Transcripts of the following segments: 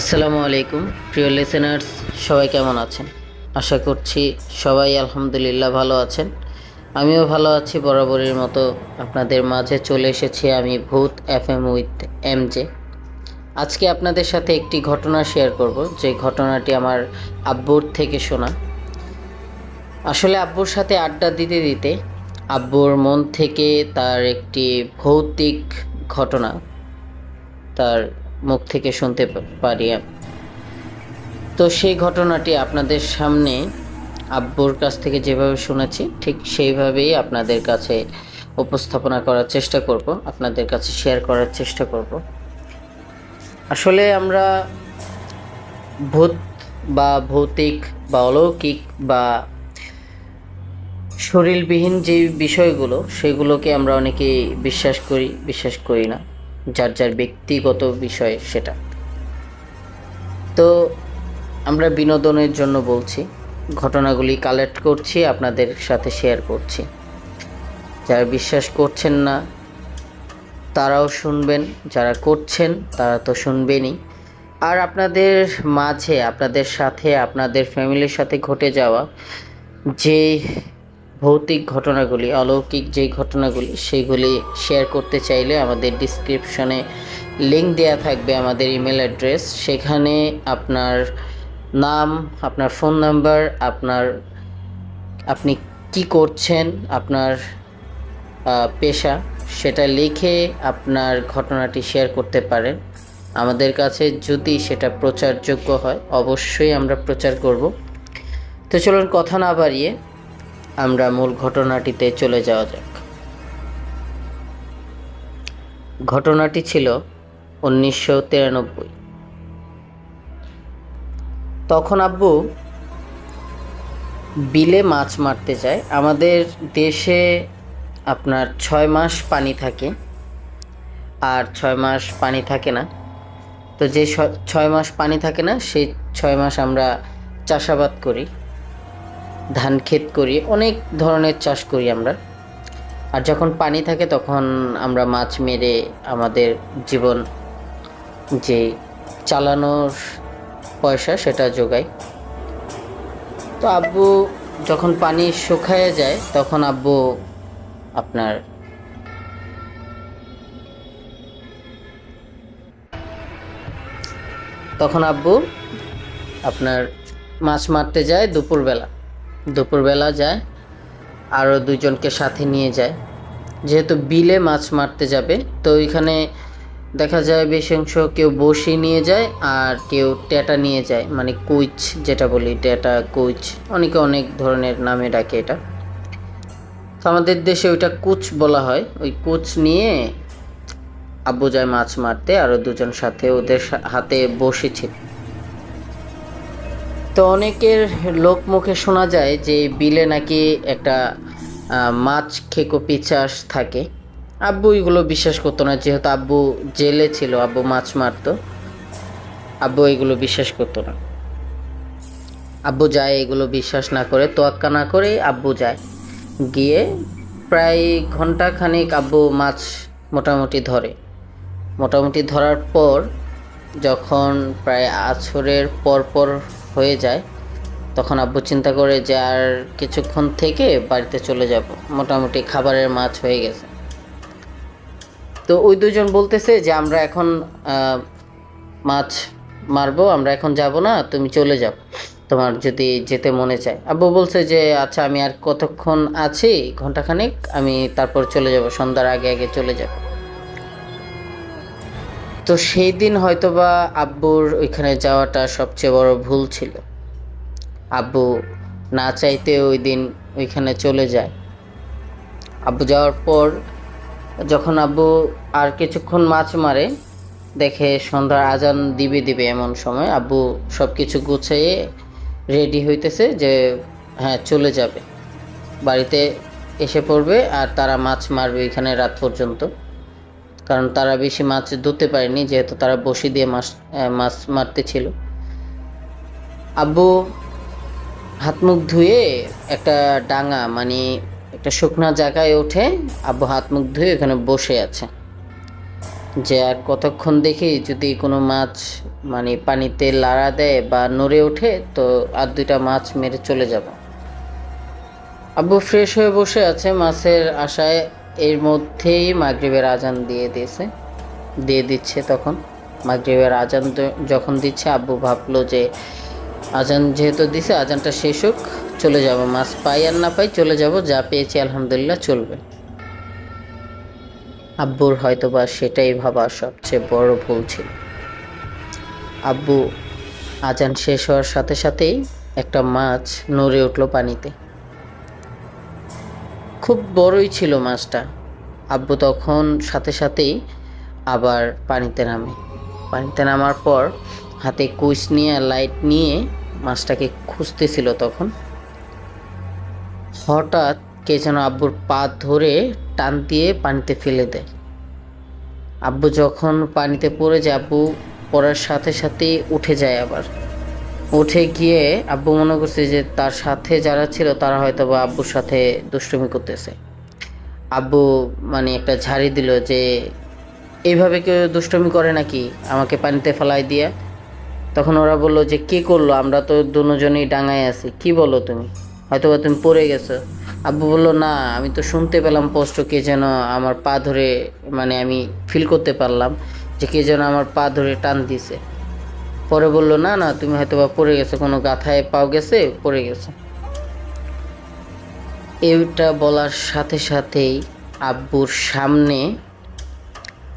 আসসালামু আলাইকুম, প্রিয় লিসেনার্স সবাই কেমন আছেন? আশা করছি সবাই আলহামদুলিল্লাহ ভালো আছেন। আমিও ভালো আছি, বরাবরের মতো আপনাদের মাঝে চলে এসেছি আমি Bhoot F M with M J আজকে আপনাদের সাথে একটি ঘটনা শেয়ার করব, যে ঘটনাটি আমার আব্বুর থেকে শোনা। আসলে আব্বুর সাথে আড্ডা দিতে দিতে আব্বুর মন থেকে তার একটি ভৌতিক ঘটনা, তার মুখ থেকে শুনতে পারি তো সেই ঘটনাটি আপনাদের সামনে আব্বুর কাছ থেকে যেভাবে শুনেছি, ঠিক সেইভাবেই আপনাদের কাছে উপস্থাপনা করার চেষ্টা করব, আপনাদের কাছে শেয়ার করার চেষ্টা করব। আসলে আমরা ভূত বা ভৌতিক বা অলৌকিক বা শরীরবিহীন যে বিষয়গুলো, সেগুলোকে আমরা অনেকেই বিশ্বাস করি বিশ্বাস করি না। যার যার ব্যক্তিগত বিষয় সেটা। তো আমরা বিনোদনের জন্য বলছি, ঘটনাগুলি কালেক্ট করছি, আপনাদের সাথে শেয়ার করছি। যারা বিশ্বাস করছেন না, তারাও শুনবেন, যারা করছেন, তারা তো শুনবেনই। আর আপনাদের মাঝে, আপনাদের সাথে, আপনাদের ফ্যামিলির সাথে ঘটে যাওয়া যে ভৌতিক ঘটনাগুলি, অলৌকিক যে ঘটনাগুলি, সেগুলি শেয়ার করতে চাইলে আমাদের ডিসক্রিপশনে লিঙ্ক দেওয়া থাকবে আমাদের ইমেল অ্যাড্রেস সেখানে আপনার নাম, আপনার ফোন নাম্বার আপনার, আপনি কি করছেন, আপনার পেশা, সেটা লিখে আপনার ঘটনাটি শেয়ার করতে পারেন। আমাদের কাছে যদি সেটা প্রচারযোগ্য হয়, অবশ্যই আমরা প্রচার করব। তো চলুন কথা না বাড়িয়ে আমরা মূল ঘটনাটিতে চলে যাওয়া যাক। ঘটনাটি ছিল উনিশশো তিরানব্বই। তখন আব্বু বিলে মাছ মারতে যায়। আমাদের দেশে আপনার ছয় মাস পানি থাকে আর ছয় মাস পানি থাকে না। তো যে ছয় মাস পানি থাকে না, সেই ছয় মাস আমরা চাষাবাদ করি। ধান ক্ষেত করি, অনেক ধরনের চাষ করি আমরা। আর যখন পানি থাকে তখন আমরা মাছ মেরে আমাদের জীবন যে চালানোর পয়সা সেটা যোগাই। তো আব্বু যখন পানি শুকায় যায় তখন আব্বু আপনার তখন আব্বু আপনার মাছ মারতে যায় দুপুরবেলা। দুপুরবেলা যায়, আরও দুজনকে সাথে নিয়ে যায়। যেহেতু বিলে মাছ মারতে যাবে, তো ওইখানে দেখা যায় বেশি অংশ কেউ বসি নিয়ে যায় আর কেউ ট্যাটা নিয়ে যায় মানে কুইচ যেটা বলি ট্যাটা কুইচ, অনেকে অনেক ধরনের নামে ডাকে এটা। তো আমাদের দেশে ওইটা কুচ বলা হয়। ওই কুচ নিয়ে আব্বু যায় মাছ মারতে, আরও দুজন সাথে ওদের হাতে বসি ছিল তো অনেকের লোক মুখে শোনা যায় যে বিলে নাকি একটা মাছ খেকো পিচাস থাকে। আব্বু এগুলো বিশ্বাস করতো না, যেহেতু আব্বু জেলে ছিল, আব্বু মাছ মারতো। আব্বু এগুলো বিশ্বাস করতো না। আব্বু যায়, এগুলো বিশ্বাস না করে, তোয়াক্কা না করে আব্বু যায়। গিয়ে প্রায় ঘণ্টা খানেক আব্বু মাছ মোটামুটি ধরে। মোটামুটি ধরার পর যখন প্রায় আছরের পর পর হয়ে যায়, তখন আব্বু চিন্তা করে যে আর কিছুক্ষণ থেকে বাড়িতে চলে যাব। মোটামুটি খাবারের মাছ হয়ে গেছে। তো ওই দুজন বলতেছে যে, আমরা এখন মাছ মারবো, আমরা এখন যাব না, তুমি চলে যাও। তোমার যদি যেতে মনে চায়। আব্বু বলছে যে আচ্ছা আমি আর কতক্ষণ আছি ঘন্টাখানেক আমি তারপর চলে যাব, সন্ধ্যার আগে আগে চলে যাব। তো সেই দিন হয়তোবা আব্বুর ওইখানে যাওয়াটা সবচেয়ে বড় ভুল ছিল। আব্বু না চাইতে ওই দিন ওইখানে চলে যায়। আব্বু যাওয়ার পর যখন আব্বু আর কিছুক্ষণ মাছ মারে, দেখে সন্ধ্যার আজান দিবে দিবে এমন সময় আব্বু সব কিছু গুছিয়ে রেডি হইতেছে যে হ্যাঁ চলে যাবে। বাড়িতে এসে পড়বে আর তারা মাছ মারবে এখানে রাত পর্যন্ত। কারণ তারা বেশি মাছ ধরতে পারেনি, যেহেতু তারা বসি দিয়ে মাছ মাছ মারতে ছিল আব্বু হাত মুখ ধুয়ে একটা ডাঙা মানে একটা শুকনা জায়গায় ওঠে আব্বু হাত মুখ ধুয়ে ওখানে বসে আছে। যে আর কতক্ষণ দেখি যদি কোনো মাছ মানে পানিতে লাড়া দেয় বা নড়ে ওঠে, তো আর দুইটা মাছ মেরে চলে যাব। আব্বু ফ্রেশ হয়ে বসে আছে মাছের আশায়। এর মধ্যেই মাগরিবের আজান দিয়ে দিয়েছে, দিয়ে দিচ্ছে তখন। মাগরিবের আজান যখন দিচ্ছে, আব্বু ভাবলো যে আজান যেহেতু দিছে, আজানটা শেষ হোক, চলে যাব। মাছ পাই আর না পাই চলে যাব, যা পেয়েছি আলহামদুলিল্লাহ চলবে। আব্বুর হয়তো বা সেটাই ভাবা সবচেয়ে বড় ভুল ছিল। আব্বু আজান শেষ হওয়ার সাথে সাথেই একটা মাছ নড়ে উঠল পানিতে। খুব বড়ই ছিল মাছটা। আব্বু তখন সাথে সাথেই আবার পানিতে নামে। পানিতে নামার পর হাতে কুইস নিয়ে, লাইট নিয়ে মাছটাকে খুঁজতেছিল তখন। হঠাৎ কে যেন আব্বুর পা ধরে টান দিয়ে পানিতে ফেলে দেয়। আব্বু যখন পানিতে পড়ে যায়, আব্বু পড়ার সাথে সাথে উঠে যায় আবার। উঠে গিয়ে আব্বু মনে করছে যে তার সাথে যারা ছিল, তারা হয়তো বা আব্বুর সাথে দুষ্টুমি করতেছে। আব্বু মানে একটা ঝাড়ি দিল যে, এইভাবে কেউ দুষ্টুমি করে নাকি? আমাকে পানিতে ফেলাই দিয়ে। তখন ওরা বলল যে, কে করল? আমরা তো দুজনেই ডাঙায় আছি, কি বলো তুমি? হয়তো বা তুমি পড়ে গেছো। আব্বু বলল, না, আমি তো শুনতে পেলাম স্পষ্ট কে যেন আমার পা ধরে মানে আমি ফিল করতে পারলাম যে, কে যেন আমার পা ধরে টান দিছে পরে বলল, না না, তুমি হয়তো বা পড়ে গেছো, কোনো গাথায় পাও গেছে, পড়ে গেছো। এইটা বলার সাথে সাথেই আব্বুর সামনে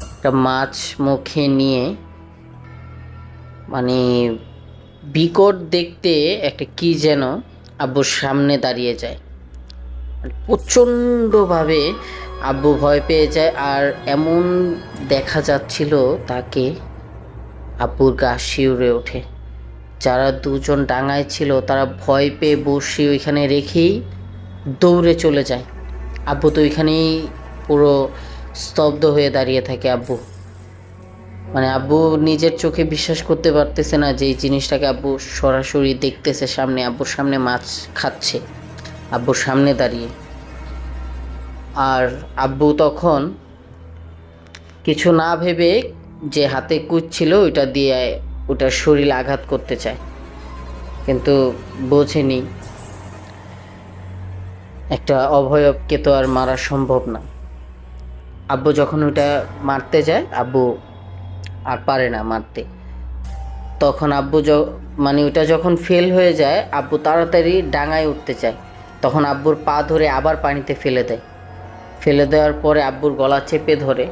একটা মাছ মুখে নিয়ে মানে বিকট দেখতে একটা কি যেন আব্বুর সামনে দাঁড়িয়ে যায়। প্রচণ্ডভাবে আব্বু ভয় পেয়ে যায়, আর এমন দেখা যাচ্ছিল তাকে আব্বুর গা শিউরে ওঠে। যারা দুজন ডাঙায় ছিল, তারা ভয় পেয়ে বসে ওইখানে রেখেই দৌড়ে চলে যায়। আব্বু তো ওইখানেই পুরো স্তব্ধ হয়ে দাঁড়িয়ে থাকে আব্বু। মানে আব্বু নিজের চোখে বিশ্বাস করতে পারতেছে না যে এই জিনিসটাকে আব্বু সরাসরি দেখতেছে সামনে, আব্বুর সামনে মাছ খাচ্ছে, আব্বুর সামনে দাঁড়িয়ে। আর আব্বু তখন কিছু না ভেবে যে হাতে কুচ ছিল, ওইটা দিয়ে ওটার শরীর আঘাত করতে চায়। কিন্তু বোঝেনি, একটা অভয়বকে তো আর মারা সম্ভব না। আব্বু যখন ওটা মারতে যায়, আব্বু আর পারে না মারতে। তখন আব্বু য- মানে ওটা যখন ফেল হয়ে যায়, আব্বু তাড়াতাড়ি ডাঙায় উঠতে চায়। তখন আব্বুর পা ধরে আবার পানিতে ফেলে দেয়। ফেলে দেওয়ার পরে আব্বুর গলা চেপে ধরে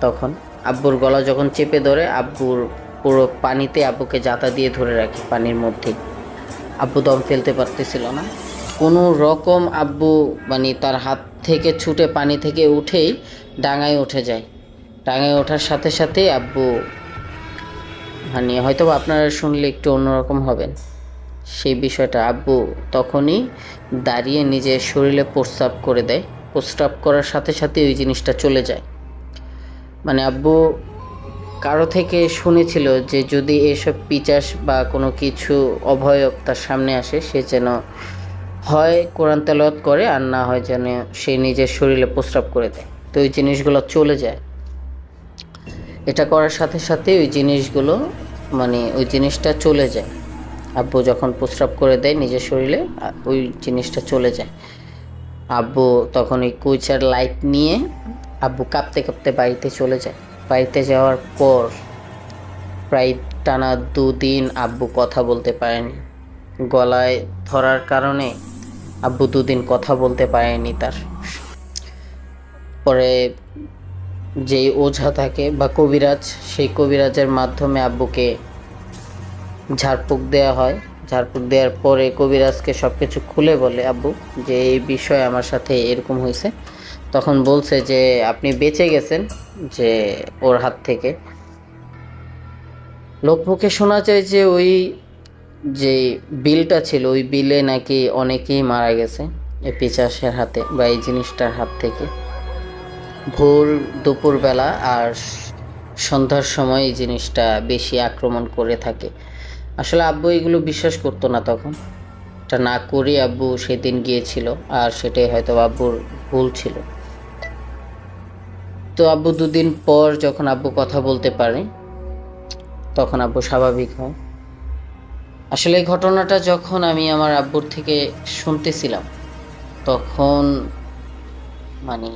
তখন। আব্বুর গলা যখন চেপে ধরে, আব্বুর পুরো পানিতে আব্বুকে জাতা দিয়ে ধরে রাখে পানির মধ্যে। আব্বু দম ফেলতে পারতেছিল না। কোনো রকম আব্বু মানে তার হাত থেকে ছুটে পানি থেকে উঠেই ডাঙায় উঠে যায়। ডাঙায় ওঠার সাথে সাথে আব্বু মানে হয়তো আপনারা শুনলে একটু অন্যরকম হবেন। সেই বিষয়টা, আব্বু তখনই দাঁড়িয়ে নিজের শরীরে প্রস্রাব করে দেয়। প্রস্রাব করার সাথে সাথে ওই জিনিসটা চলে যায়। মানে আব্বু কারও থেকে শুনেছিল যে যদি এসব পিচাস বা কোনো কিছু অভয়ব তার সামনে আসে, সে যেন হয় কোরআন তেলাওয়াত করে আর না হয় যেন সে নিজের শরীরে প্রস্রাব করে দেয়। তো ওই জিনিসগুলো চলে যায়। এটা করার সাথে সাথে ওই জিনিসগুলো মানে ওই জিনিসটা চলে যায়। আব্বু যখন প্রস্রাব করে দেয় নিজের শরীরে ওই জিনিসটা চলে যায়। আব্বু তখন ওই কুইচার লাইট নিয়ে আব্বু কাঁপতে কাঁপতে বাড়িতে চলে যায়। বাড়িতে যাওয়ার পর প্রায় টানা দুদিন আব্বু কথা বলতে পারেনি। গলায় ধরার কারণে আব্বু দুদিন কথা বলতে পারেনি তার। পরে যেই ওঝা থাকে বা কবিরাজ, সেই কবিরাজের মাধ্যমে আব্বুকে ঝাড়ফুঁক দেওয়া হয়। ঝাড়ফুঁক দেওয়ার পরে কবিরাজকে সব কিছু খুলে বলে, আব্বু, যে এই বিষয় আমার সাথে এরকম হয়েছে তখন বলছে যে, আপনি বেঁচে গেছেন যে ওর হাত থেকে। লোকমুখে শোনা যায় যে, ওই যে বিলটা ছিল, ওই বিলে নাকি অনেকেই মারা গেছে এই পিচাসের হাতে বা এই জিনিসটার হাত থেকে। ভোর দুপুরবেলা আর সন্ধ্যার সময় এই জিনিসটা বেশি আক্রমণ করে থাকে। আসলে আব্বু এগুলো বিশ্বাস করতো না তখন। এটা না করে আব্বু সেদিন গিয়েছিল, আর সেটাই হয়তো আব্বুর ভুল ছিল। তো আব্বু দুদিন পর যখন আব্বু কথা বলতে পারে, তখন আব্বু স্বাভাবিক হয়। আসলে এই ঘটনাটা যখন আমি আমার আব্বুর থেকে শুনতেছিলাম, তখন মানে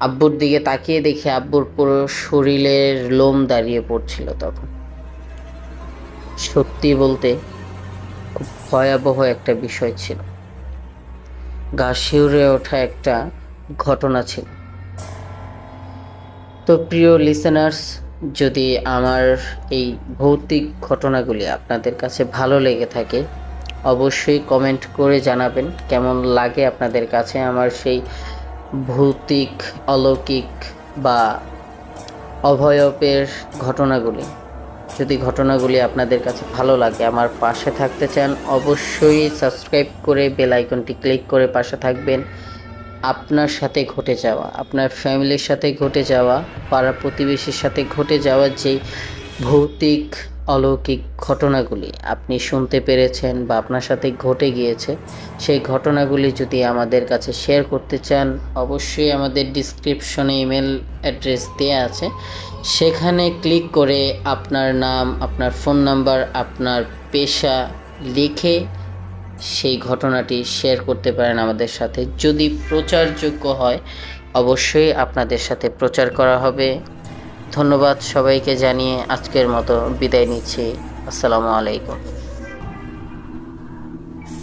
আব্বুর দিকে তাকিয়ে দেখে আব্বুর পুরো শরীরের লোম দাঁড়িয়ে পড়ছিল তখন। সত্যি বলতে খুব ভয়াবহ একটা বিষয় ছিল। গা শিউরে ওঠা একটা ঘটনা ছিল। তো প্রিয় লিসেনার্স যদি আমার এই ভৌতিক ঘটনাগুলি আপনাদের কাছে ভালো লেগে থাকে, অবশ্যই কমেন্ট করে জানাবেন কেমন লাগে আপনাদের কাছে আমার সেই ভৌতিক, অলৌকিক বা অভয়পের ঘটনাগুলি। যদি ঘটনাগুলি আপনাদের কাছে ভালো লাগে, আমার পাশে থাকতে চান, অবশ্যই সাবস্ক্রাইব করে বেল আইকনটি ক্লিক করে পাশে থাকবেন। আপনার সাথে ঘটে যাওয়া, আপনার ফ্যামিলির সাথে ঘটে যাওয়া, পাড়া প্রতিবেশীর সাথে ঘটে যাওয়া যেই ভৌতিক, অলৌকিক ঘটনাগুলি আপনি শুনতে পেরেছেন বা আপনার সাথে ঘটে গিয়েছে, সেই ঘটনাগুলি যদি আমাদের কাছে শেয়ার করতে চান, অবশ্যই আমাদের ডিসক্রিপশনে ইমেল অ্যাড্রেস দেওয়া আছে। সেখানে ক্লিক করে আপনার নাম, আপনার ফোন নাম্বার আপনার পেশা লিখে সেই ঘটনাটি শেয়ার করতে পারেন আমাদের সাথে। যদি প্রচারযোগ্য হয়, অবশ্যই আপনাদের সাথে প্রচার করা হবে। ধন্যবাদ সবাইকে জানিয়ে আজকের মতো বিদায় নিচ্ছি। আসসালামু আলাইকুম।